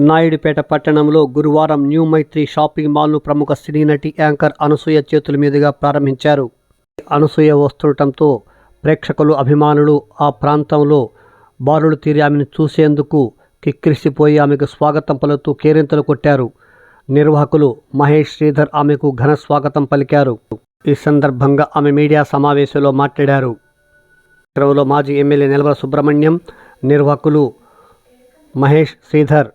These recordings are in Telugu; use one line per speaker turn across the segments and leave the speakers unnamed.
నాయుడుపేట పట్టణంలో గురువారం న్యూ మైత్రి షాపింగ్ మాల్ను ప్రముఖ సినీ నటి యాంకర్ అనసూయ చేతుల మీదుగా ప్రారంభించారు. అనసూయ వస్తుండటంతో ప్రేక్షకులు అభిమానులు ఆ ప్రాంతంలో బారులు తీరి ఆమెను చూసేందుకు కిక్కిరిసిపోయి ఆమెకు స్వాగతం పలుతూ కేరింతలు కొట్టారు. నిర్వాహకులు మహేష్ శ్రీధర్ ఆమెకు ఘన స్వాగతం పలికారు. ఈ సందర్భంగా ఆమె మీడియా సమావేశంలో మాట్లాడారు. మాజీ ఎమ్మెల్యే నిలవల సుబ్రహ్మణ్యం నిర్వాహకులు మహేష్ శ్రీధర్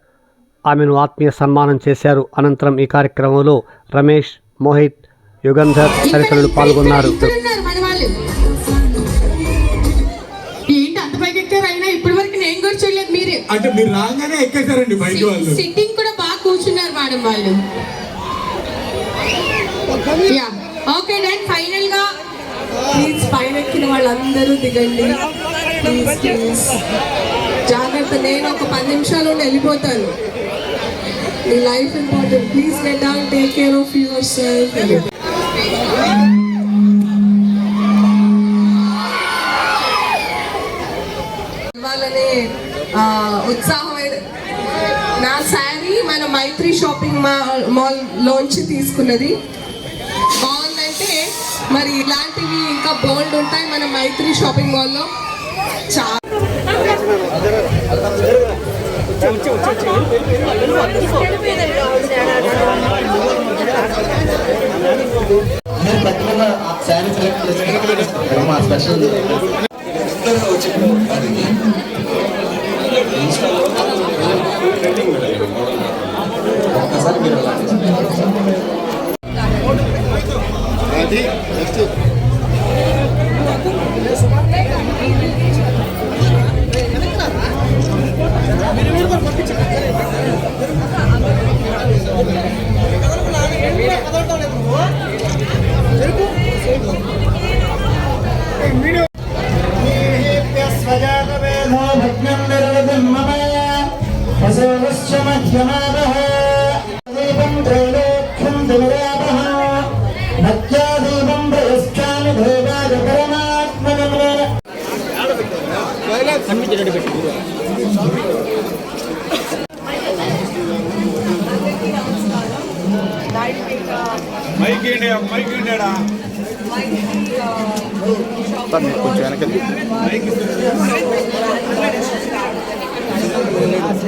ఆమెను ఆత్మీయ సన్మానం చేశారు. అనంతరం ఈ కార్యక్రమంలో రమేష్ మోహిత్ యుగంధర్ తదితరులు పాల్గొన్నారు.
అంటే మీరు రాగానే ఎక్కేశారండి బయట వాళ్ళు.
సిట్టింగ్ కూడా బాగా కూర్చున్నారు మేడం వాళ్ళు. ఓకే ఫైనల్గా
ప్లీజ్ పైన ఎక్కిన వాళ్ళందరూ దిగండి. Please please. జాగ్రత్త నేను ఒక పది నిమిషాలు వెళ్ళిపోతాను. మీ life important please get down take care of yourself ఇవ్వాలనే ఉత్సాహం నా శారీ మన మైత్రి షాపింగ్ మాల్ మాల్ లోంచి తీసుకున్నది. బాగుందంటే మరి ఇలాంటివి ఇంకా బోల్డ్ ఉంటాయి మన మైత్రి షాపింగ్ మాల్లో చాలా
నేను పర్టికులర్గా ఆ శారీ సెలెక్ట్ మా స్పెషల్ मह्यमावः देवं त्रैलोक्यं दिवरावः भक्त्या देवं प्रयस्कानि
देवाय परमात्मनम् మైకేండి మైకేండా
కొంచెం వెనకది আছে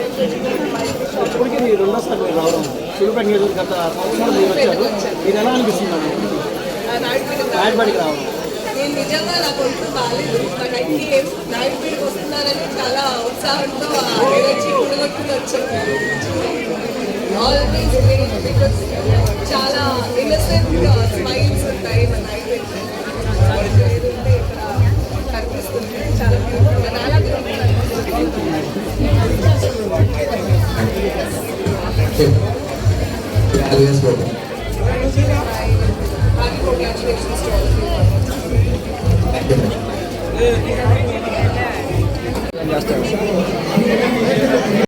ఇప్పటికీ మీరు రెండోసారి మీరు రావడం సులుపేట నియోజకవర్గ గత సంవత్సరం మీరు వచ్చారు. ఇది ఎలా అనిపిస్తుంది? రాయలపాటికి రావడం.
నేను నిజంగా నాకు ఒంట్లో బాగాలేదు బట్ నైట్ వస్తున్నారని చాలా ఉత్సాహంతో ఎనర్జీ కూడగొట్టుకుని వచ్చాను. ఆల్వేస్ గ్రేట్ బికాస్ చాలా ఇన్నసెంట్ స్మైల్స్ uh, ఉంటాయి మన Congratulations to all of
you.